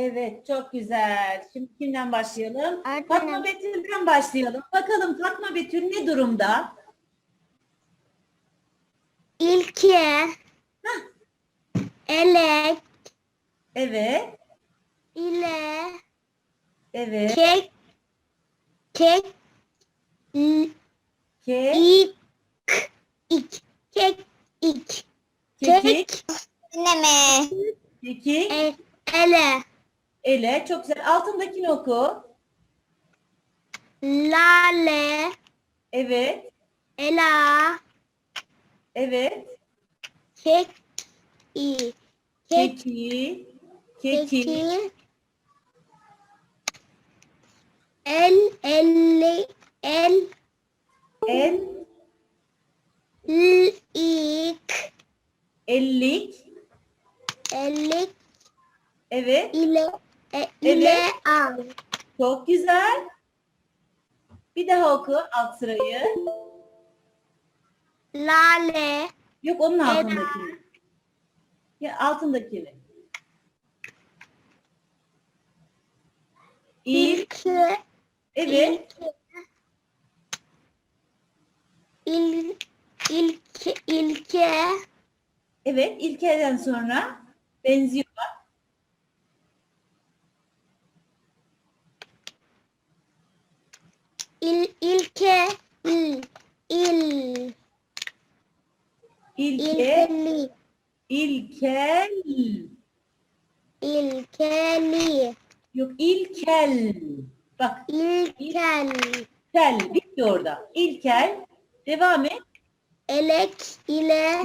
Evet, çok güzel. Şimdi kimden başlayalım? Öğretmenim. Fatma Betül'den başlayalım. Bakalım Fatma Betül ne durumda? İlke, Hah, elek, evet, ile, evet. kek, kek, l- Ke, ik, ik, kek, ik, kekik, kek, neme, kekik, e, ele, ele. Çok güzel. Altındakini oku. lale, Evet, ela, evet. kek, i, kek, Keki, keki, keki, el, elli, el, el, l, ik, ellik. ellik, Evet, ile, e, Evet. al. çok güzel. Bir daha oku alt sırayı. Lale, Yok onun altındakini. Ya altındakini. İl, ilke, evet, il, ilke, ilke, evet. İlkeden sonra benziyor. İl, ilke, il, il, İlke, ilkeli, ilkel. ilkeli, Yok ilkel. Bak ilkel, kel bitti orada. İlkel. Devam et. elek ile,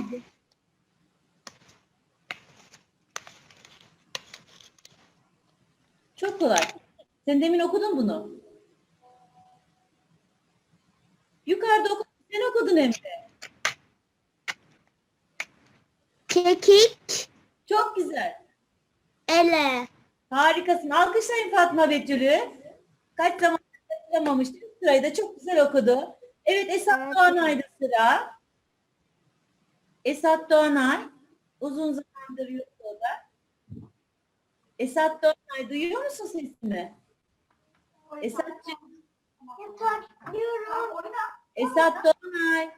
Çok kolay. Sen demin okudun bunu. Yukarıda okudun. Sen okudun Emre. kekik, Çok güzel. ele, Harikasın. Alkışlayın Fatma Betül'ü. Kaç zaman kaçıramamıştı. Sırayı da çok güzel okudu. Evet Esat. Doğanay'da sıra. Esat Doğanay. Uzun zamandır yok o da. Esat Doğanay duyuyor musun sesimi? Esat'cığım. Esat Doğanay.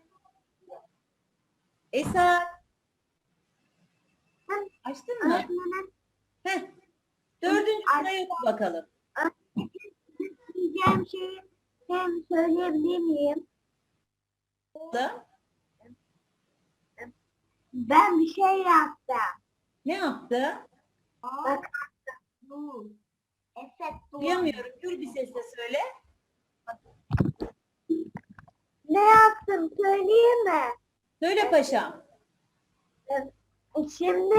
Esat. Açtın mı? Heh. Dördüncü sırayı oku bakalım. Diyeceğim şeyi hem söyleyebilir miyim? Da. Ben bir şey yaptım. Ne yaptı? Bak. Duyamıyorum. Gür bir sesle söyle. Ne yaptım söyleyeyim mi? Söyle paşam. Şimdi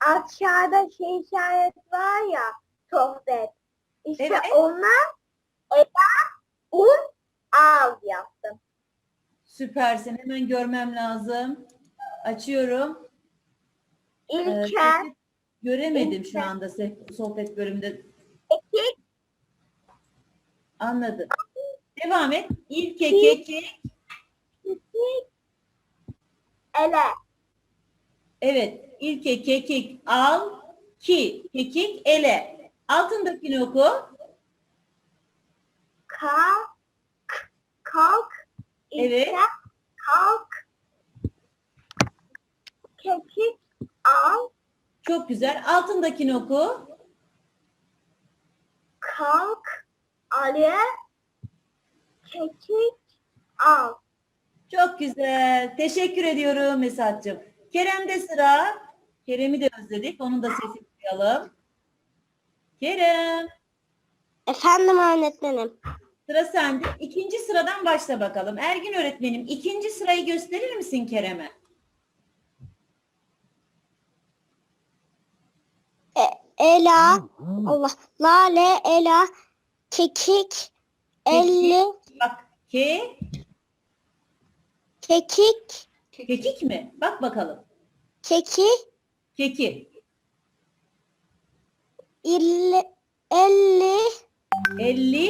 aşağıda şey işaret var ya sohbet. İşte Evet. ona ela un al yaptım. Süpersin. Hemen görmem lazım. Açıyorum. Ee, İlker, sohbet- göremedim şu İlker. anda se- sohbet bölümünde. Anladım. Devam et. İlke, İlk. kekik. ele. Evet. İlke, kekik, al, ki. Kekik, ele. Altındakini oku. Kalk, kalk, Evet. İlker, kalk, kekik, al, Çok güzel. Altındakini oku. kalk, ale, kekik, al. Çok güzel. Teşekkür ediyorum Mesat'cığım. Kerem'de sıra. Kerem'i de özledik. Onun da sesini duyalım. Kerem. Efendim öğretmenim. Sıra sende. İkinci sıradan başla bakalım. Ergin öğretmenim ikinci sırayı gösterir misin Kerem'e? E, Ela, Allah, lale, ela, kekik, elli, Bak ke, kekik, kekik mi? Bak bakalım. keki, Keki. illi, elli, Elli.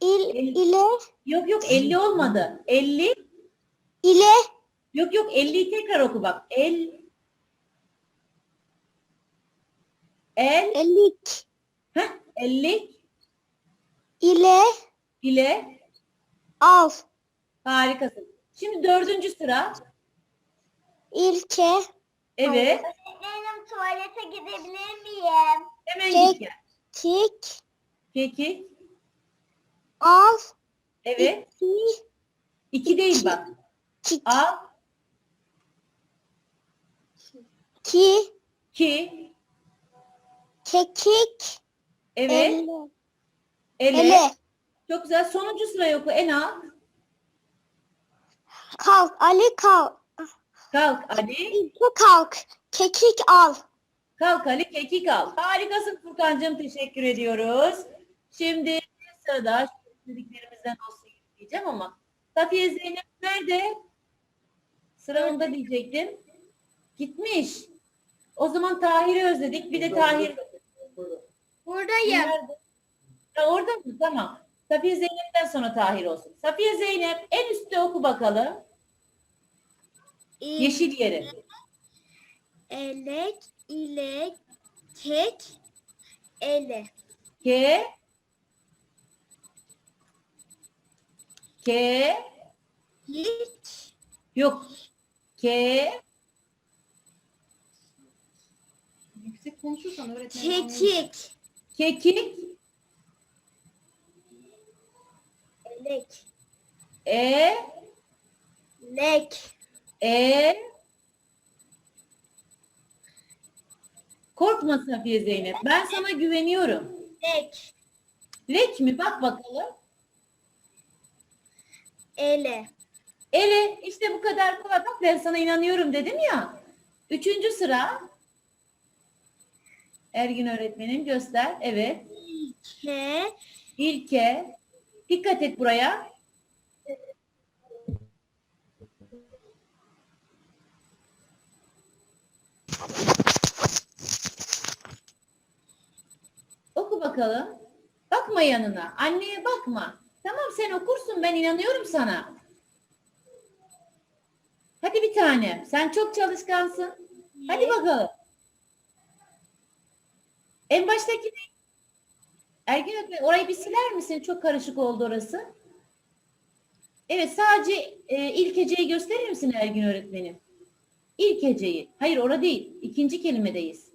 il, El- ile, Yok yok elli olmadı. Elli. ile, Yok yok elliyi tekrar oku bak. El. El, Elik. heh, ellik ile ile al. harikasın. Şimdi dördüncü sıra. İlke. Evet. Benim tuvalete gidebilir miyim? Hemen Kek. git gel. Kik. Kekik. Al. Evet. Ki. İki değil bak. Kik. Al. Ki. Ki. Kekik. Evet. Ele. Ele. Çok güzel. Sonuncu sırayı oku. En alt. Kalk. Ali kalk. Kalk Ali. Kalk. Kekik al. Kalk Ali. Kekik al. Harikasın Furkan'cığım. Teşekkür ediyoruz. Şimdi sırada dediklerimizden olsun diyeceğim ama Safiye Zeynep nerede? Sıra onda diyecektim. Gitmiş. O zaman Tahir'i özledik. Bir de Tahir. Buradayım. Nerede? Ha, orada mı? Tamam. Safiye Zeynep'ten sonra Tahir olsun. Safiye Zeynep en üstte oku bakalım. Yeşil yeri. Elek, ilek, kek, ele. K K Hiç. yok. K Yüksek konuşursan öğretmen. Kekik. Kekik Elek. E Lek. E Korkma Safiye Zeynep. Ben sana güveniyorum. Lek. Lek mi? Bak bakalım. Ele. Ele işte bu kadar kolay. Bak ben sana inanıyorum dedim ya. Üçüncü sıra. Ergin öğretmenim göster. Evet. Ke. İlke. Dikkat et buraya. Oku bakalım. Bakma yanına. Anneye bakma. Tamam sen okursun ben inanıyorum sana. Hadi bir tane. Sen çok çalışkansın. Hadi bakalım. En baştaki ne? Ergin öğretmen orayı bir siler misin? Çok karışık oldu orası. Evet sadece e, ilk heceyi gösterir misin Ergin öğretmenim? İlk heceyi. Hayır orada değil. İkinci kelimedeyiz.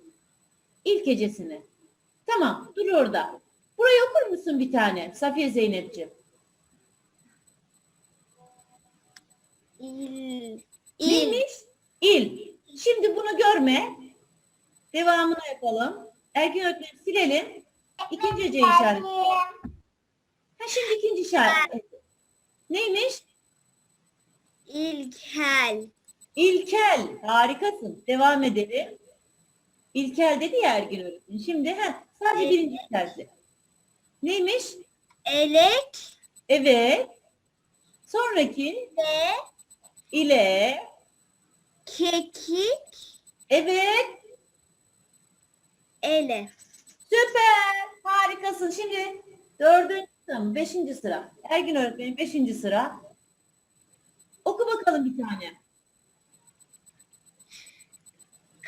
İlk hecesini. Tamam dur orada. Burayı okur musun bir tane Safiye Zeynep'ciğim? İl. Neymiş? İl. Şimdi bunu görme. Devamını yapalım. Ergin öğretmenim silelim. İkinci heceyi işaret. Ha şimdi ikinci işaret. Neymiş? İlkel. İlkel. Harikasın. Devam edelim. İlkel dedi ya Ergin öğretmen. Şimdi ha, sadece birinci işareti. Neymiş? Elek. Evet. Sonraki Ve ile kekik. evet Ele. süper harikasın. Şimdi dördüncü sıra mı? Beşinci sıra. Ergin öğretmenin beşinci sıra. Oku bakalım bir tane.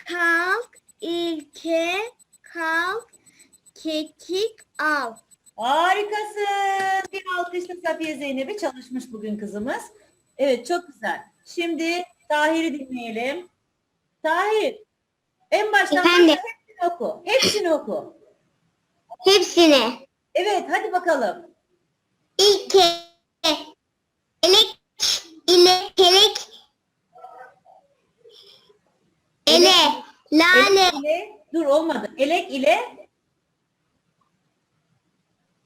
Kalk. ilke Kalk. Kekik al. Harikasın. Bir alkışla Safiye Zeynep'e çalışmış bugün kızımız. Evet çok güzel. Şimdi Tahir'i dinleyelim. Tahir en baştan Efendim? Hepsini oku. Hepsini oku. Hepsine. Evet hadi bakalım. İlke. Elek. ile kelek. Ele. Lale. Elek ile, dur olmadı. Elek ile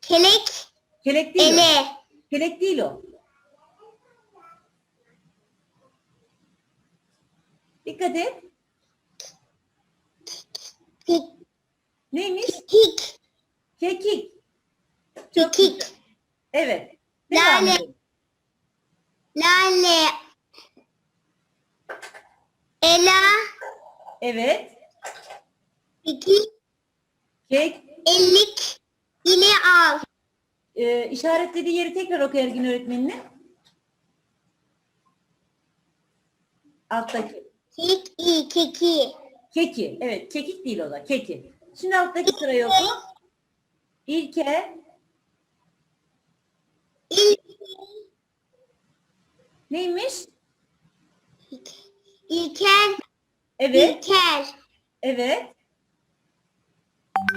Kelek. kelek değil o. Ele. Kelek değil o. Dikkat et. Kek. Neymiş? Kek. Kekik. Çok Kekik. güzel. Evet. Devam Lale. edelim. Lale. Ela. Evet. Kekik. Kek. Ellik. ile al. Ee, işaretlediği yeri tekrar oku Ergin öğretmenine. Alttaki. Kek. i Keki. Keki. Evet. Kekik değil o da. Keki. Şimdi alttaki sırayı oku. İlke. İl, Neymiş? İlker. Evet. İlker. Evet.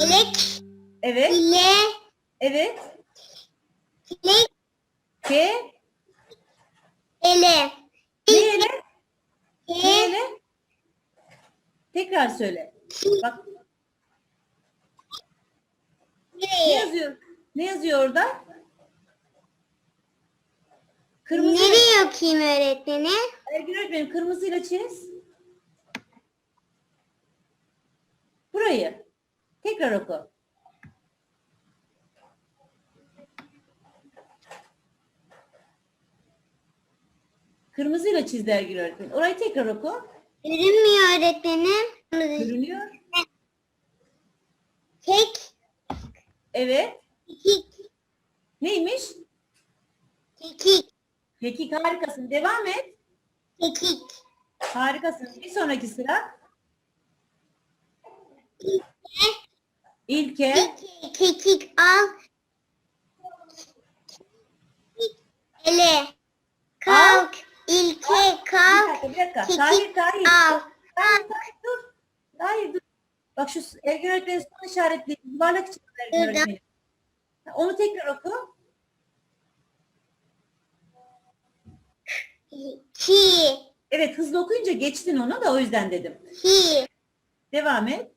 İlek. Evet. İle. Evet. İlek. Ke. Ele. Ne ele? Ne Ke. ele? Tekrar söyle. Bak ne yazıyor? Ne yazıyor orada? Kırmızı. Nereye okuyayım öğretmenim? Ergün öğretmenim kırmızıyla çiz. Burayı. Tekrar oku. Kırmızıyla çizdi Ergün öğretmenim. Orayı tekrar oku. Görünmüyor öğretmenim. Görünüyor. Tek. Evet. Kekik. Neymiş? Kekik. Peki harikasın. Devam et. Kekik. Harikasın. Bir sonraki sıra. İlke. Kekik. Kekik al. Ele. Kalk. İlke Bir kalk. dakika, bir dakika. Kekik Tahir, Tahir. al. Tahir, dur. Tahir, dur. Bak şu Ergün öğretmenin son işaretli yuvarlak çıktı Ergün öğretmenin. Onu tekrar oku. Ki. Evet hızlı okuyunca geçtin onu da o yüzden dedim. Ki. Devam et.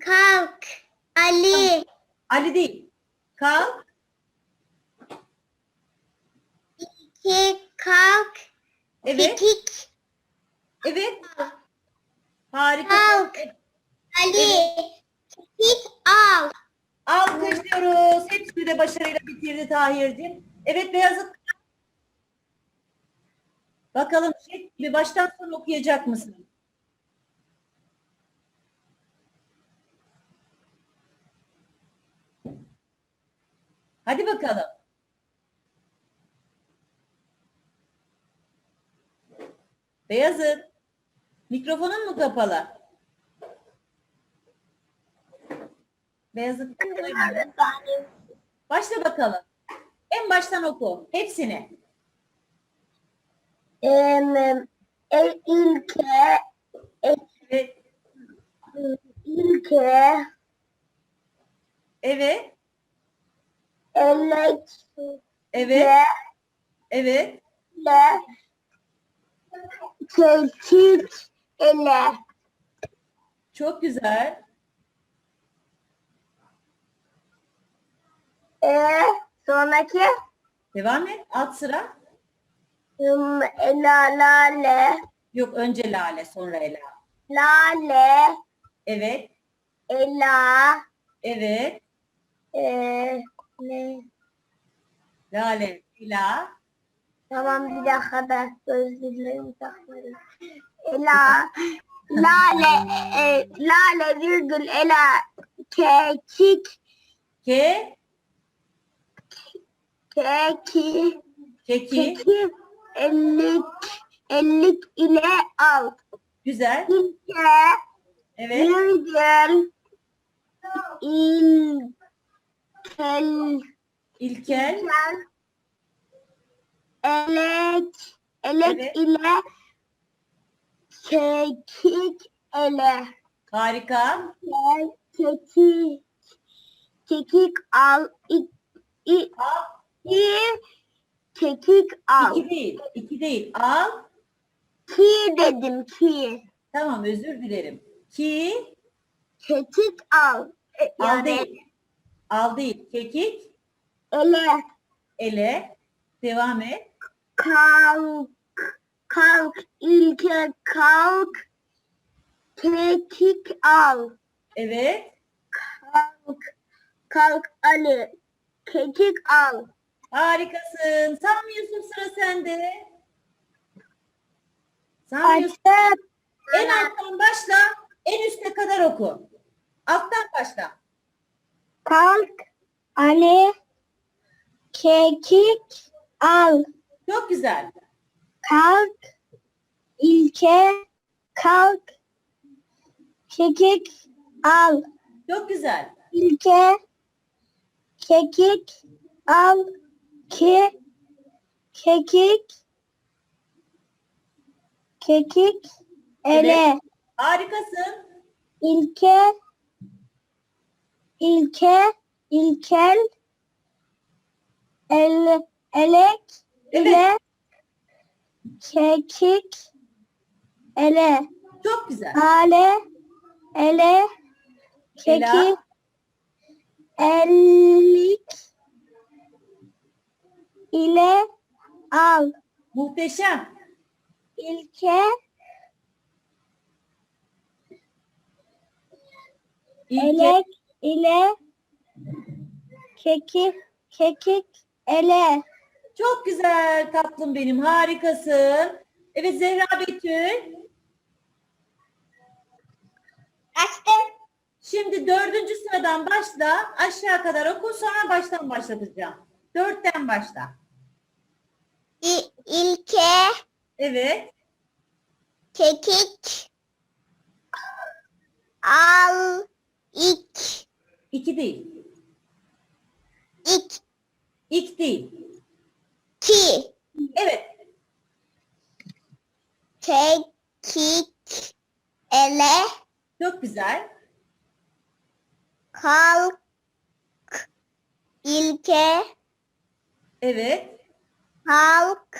Kalk. Ali. Ali değil. Kalk. İlke kalk. Evet. Kekik. Evet. Harika. Kalk. Ali. Kekik al. Alkışlıyoruz. Hepsini de başarıyla bitirdi Tahir'cim. Evet Beyazıt. Bakalım şey gibi baştan sona okuyacak mısın? Hadi bakalım. Beyazıt. Mikrofonun mu kapalı? Beyazıt. Başla bakalım. En baştan oku. Hepsini. Em, e, ilke, e, Evet. ilke, Evet. elek, Evet. le, Evet. le, kekik, ele, Çok güzel. e, sonraki, Devam et. Alt sıra. em, ela, lale, Yok önce lale sonra ela. lale, Evet. ela, Evet. e, ne? Lale. Ela. Tamam bir dakika da gözlüklerimi takmadım. Ela, lale, e, lale virgül ela, kekik, Ke. keki, Keki. keki, ellik, ellik ile al. Güzel. İlke, Evet. virgül, il, kel, İlkel. Elek, elek Evet. ile kekik ele. Harika. Gel kekik, kekik al, ik, Al. iki, kekik al. İki değil. İki değil. Al. Ki dedim ki, Tamam özür dilerim. Ki. kekik al. E, Al Yani değil. Al değil. Kekik. ele, Ele. Devam et. Kalk, kalk, ilke kalk, kekik al. Evet. Kalk, kalk Ali, kekik al. Harikasın. Sami Yusuf sıra sende. Sami Yusuf. En alttan başla. En üste kadar oku. Alttan başla. kalk, Ali, kekik al. Çok güzel. Kalk, ilke, kalk, kekik al. Çok güzel. İlke kekik al ki kekik kekik ele Evet. Harikasın. ilke ilke ilkel el elek ile kekik ele Çok güzel. ale ele kekik ellik ile al Muhteşem. ilke İlke. elek ile kekik kekik ele Çok güzel tatlım benim. Harikasın. Evet Zehra Betül. açtım Şimdi dördüncü sıradan başla. Aşağı kadar oku. Sonra baştan başlatacağım. Dörtten başla. ilke Evet. kekik al ik İki değil. ik İlk değil. Ki Evet. kekik ele Çok güzel. kalk ilke Evet. kalk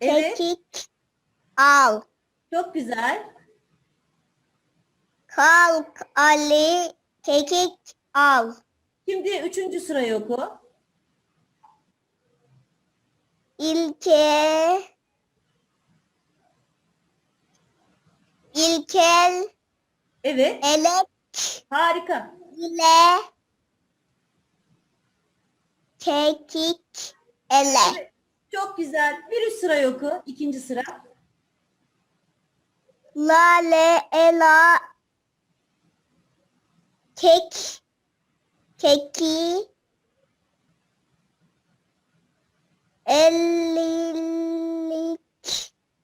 Evet. kekik al Çok güzel. kalk Ali kekik al Şimdi üçüncü sırayı oku. İlke ilkel Evet. elek Harika. ile kekik ele Evet. Çok güzel. Bir üst sırayı oku. İkinci sıra. lale ela kek keki ellilik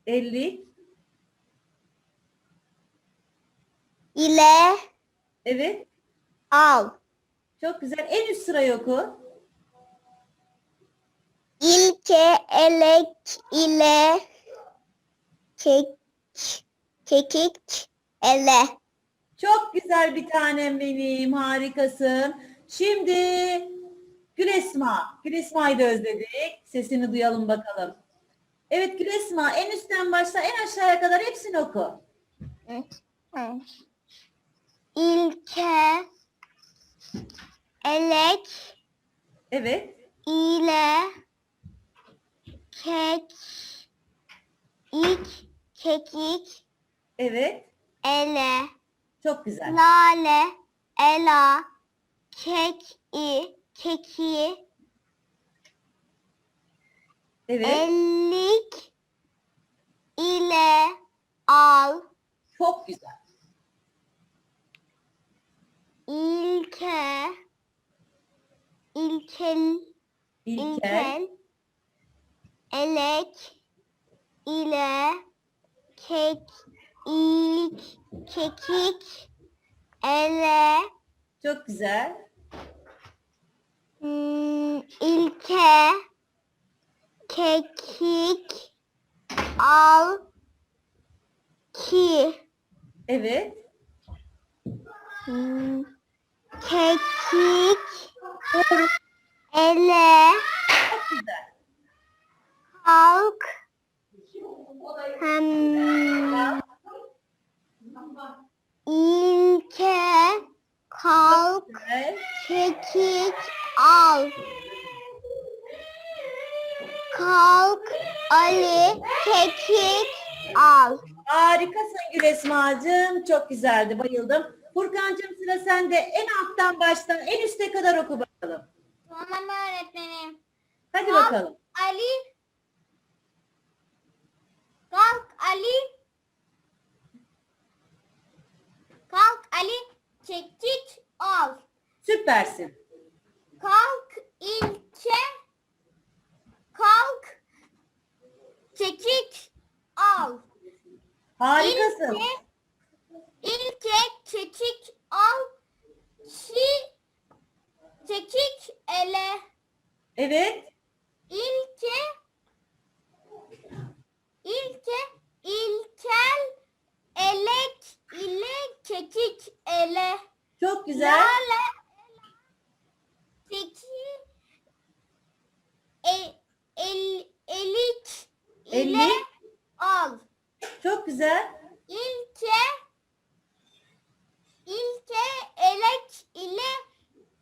Elli. ile Evet. al Çok güzel. En üst sırayı oku. ilke elek ile kek kekik ele Çok güzel bir tanem benim. Harikasın. Şimdi Gülesma. Gülesma'yı da özledik. Sesini duyalım bakalım. Evet Gülesma en üstten başla en aşağıya kadar hepsini oku. İlke elek Evet. ile kek ik kekik Evet. ele Çok güzel. lale ela kek i keki Evet. ellik ile al Çok güzel. ilke ilkel İlkel. ilkel elek ile kek ilk kekik ele Çok güzel. İlke kekik al ki Evet. Hmm, kekik ele Çok güzel. halk hem ilke kalk kekik al kalk Ali kekik al Harikasın Gülesma'cığım. Çok güzeldi. Bayıldım. Furkan'cığım sıra sende. En alttan başla. En üste kadar oku bakalım. Tamam öğretmenim Hadi Tamam. bakalım. Ali kalk Ali kalk Ali kekik al Süpersin. kalk ilke kalk kekik al Harikasın. İlke, Evet. İlke İlke İlkel Elek ile Kekik ele Çok güzel. Lale Teki e, el, Elik ile Elik. Al Çok güzel. İlke İlke Elek ile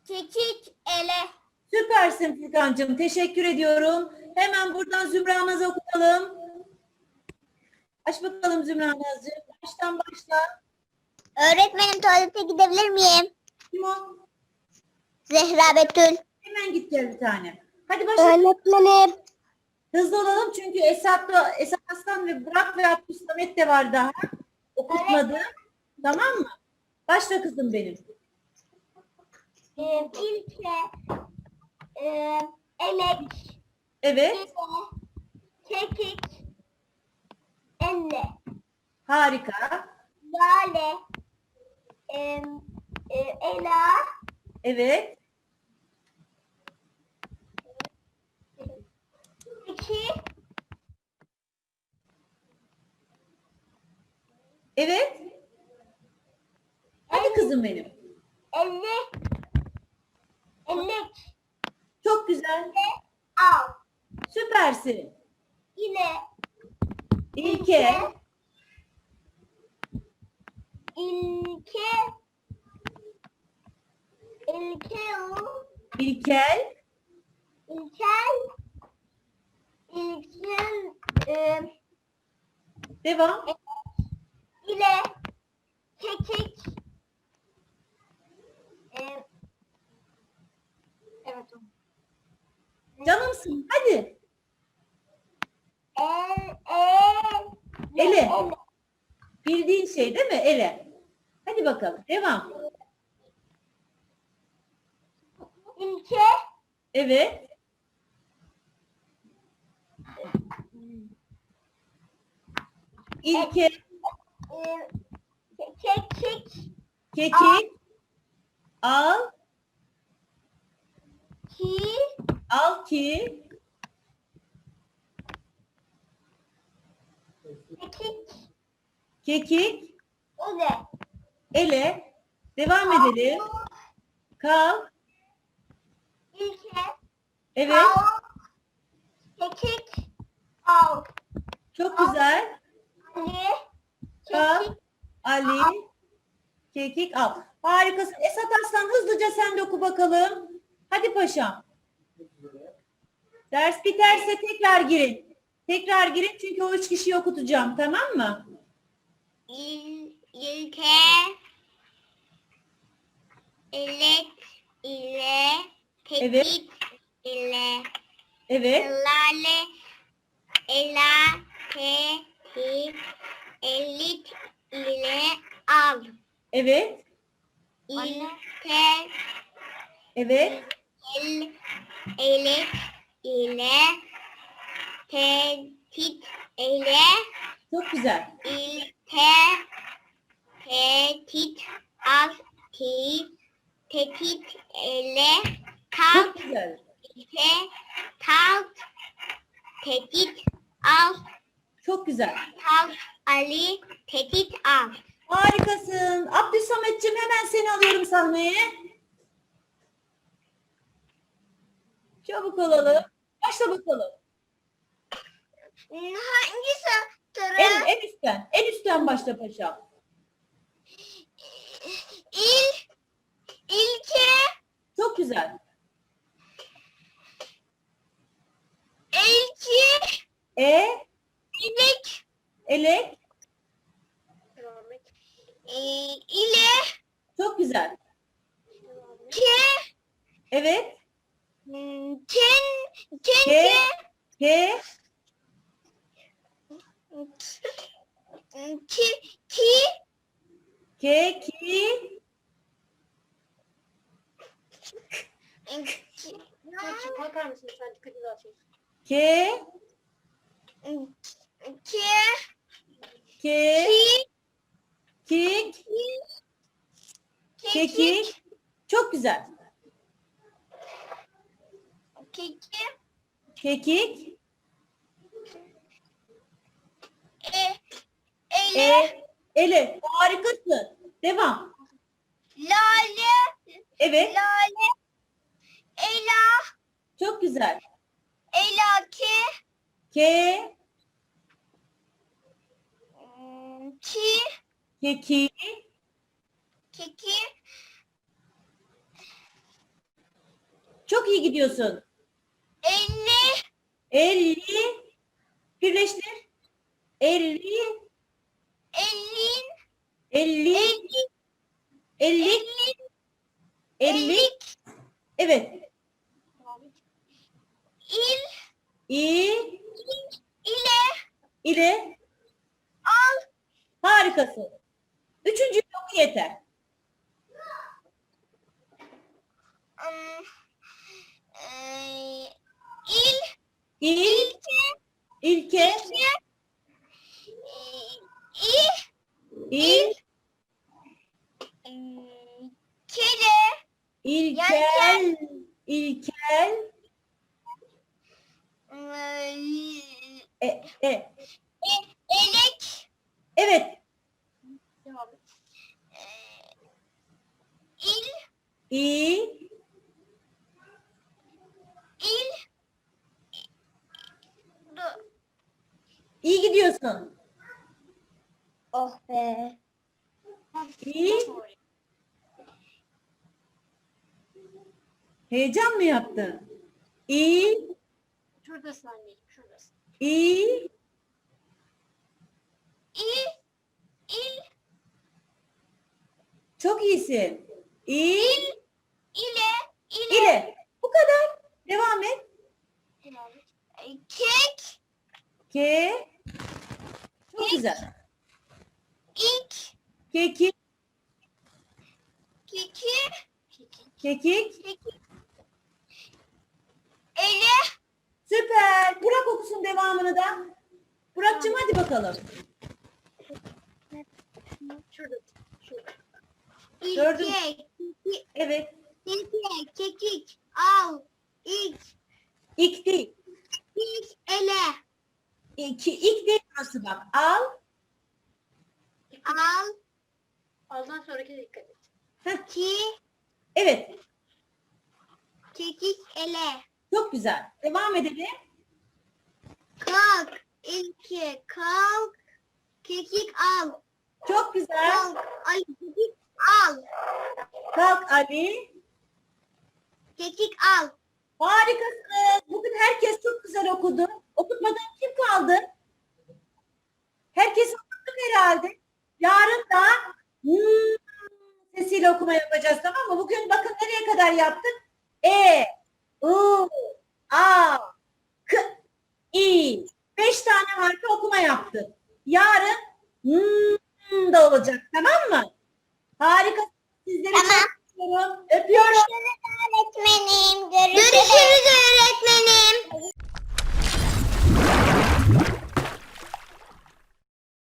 Kekik ele Süpersin Furkan'cığım. Teşekkür ediyorum. Hemen buradan Zümra Naz'ı okutalım. Aç bakalım Zümra Naz'cığım. Baştan başla. Öğretmenim tuvalete gidebilir miyim? Kim o? Zehra Betül. Hemen git gel bir tane. Hadi başla. Öğretmenim. Hızlı olalım çünkü Esat'la Esat Aslan ve Burak ve Abdü Samet de var daha. Okutmadı. Tamam mı? Başla kızım benim. Ee, ilke, e, elek, Evet. ile, kekik, elle, Harika. lale, e, e, ela, Evet. iki, Evet. Hadi kızım benim. elli, elek, Çok güzel. al, Süpersin. ile, İlke. ilke, ilke, İlkel. ilkel, ilkel, e, Devam. ile kekik e, evet Canımsın. Hadi. el el Ele. el Bildiğin şey değil mi? Ele. Hadi bakalım. Devam. ilke Evet. İlke. kekik Kekik. Al. ki Al ki. kekik Kekik. ele Ele. Devam edelim. Kal. ilke Evet. al kekik al Çok güzel. Ali Kal. kekik Ali. Kekik al. Harikasın. Esat Aslan hızlıca sen de oku bakalım. Hadi paşam. Ders biterse tekrar girin. Tekrar girin çünkü o üç kişiyi okutacağım. Tamam mı? İl, ilke elek ile Evet. kekik ile Evet. lale ela kekik elik ile al Evet. ilke Evet. el elek ile tetit ile Çok güzel. İlke tetit al ti tetit ele kalk Çok güzel. ilke kalk tetit al Çok güzel. kalk Ali tetit al. Harikasın. Abdülsametciğim hemen seni alıyorum sahneye. Çabuk olalım. Başla bakalım. Hangi satırı? En, en üstten. En üstten başla paşam. İl ilke Çok güzel. ilki E, ilek elek. e, ile Çok güzel. ke Evet. Ken, ken, Ke, ke, ke, ki, ki, ke, ki, ki, Bakar mısın? Lütfen dikkatini dağıtıyorsun. ke, ke, ke, ki, kik, kekik. Çok güzel. Keki. Kekik. E, ele. E, ele. Harikasın. Devam. Lale. Evet. Lale. Ela. Çok güzel. Elake. Ke, Hmm, Ki. keki, Keki. çok iyi gidiyorsun. Elli. Elli, birleştir. Elli, Elin. elli, Elli. elli, Elli. elli. Ellik. Evet. İl. İ, ile. ile, Al. harikasın. Üçüncü oku yeter. Hmm, eee, il. İl, İlke. il, Kere. ilkel, ilkel, e, e. Elek. Evet. Devam et. Eee, İl. İ, İl. Dur. İyi gidiyorsun. Oh be. İ, heyecan mı yaptın? İ, Şuradasın anneciğim. Şuradasın. İ, İl. İl. çok iyisin. İ, İle. İle. ile. Bu kadar. Devam et. Devam et. Eee, Kek. Çok güzel. İk. Kekik, Keki. kekik. Keki. Ele. Süper. Burak okusun devamını da. Burak'cığım hadi bakalım. Şurada. İlke. Keki. Evet. İlke. Kekik. Al. İk. İlk değil. İk. Ele. İki, ilk değil burası bak. Al. Al. Aldan sonraki dikkat et. Ki. Evet. Kekik. Ele. Çok güzel. Devam edelim. Kalk. İlke. Kalk. Kekik al. Çok güzel. Kalk. Ay kekik al. Kalk Ali. Kekik al. Harikasın. Bugün herkes çok güzel okudu. Okutmadan kim kaldı? Herkes okuttuk herhalde. Yarın da hmm, sesiyle okuma yapacağız tamam mı? Bugün bakın nereye kadar yaptık? E, U, A, K, İ. Beş tane harfi okuma yaptık. Yarın hmm, da olacak tamam mı? Harika. Sizleri Tamam. çok seviyorum. Öpüyorum. öğretmenim. Görüşürüz öğretmenim.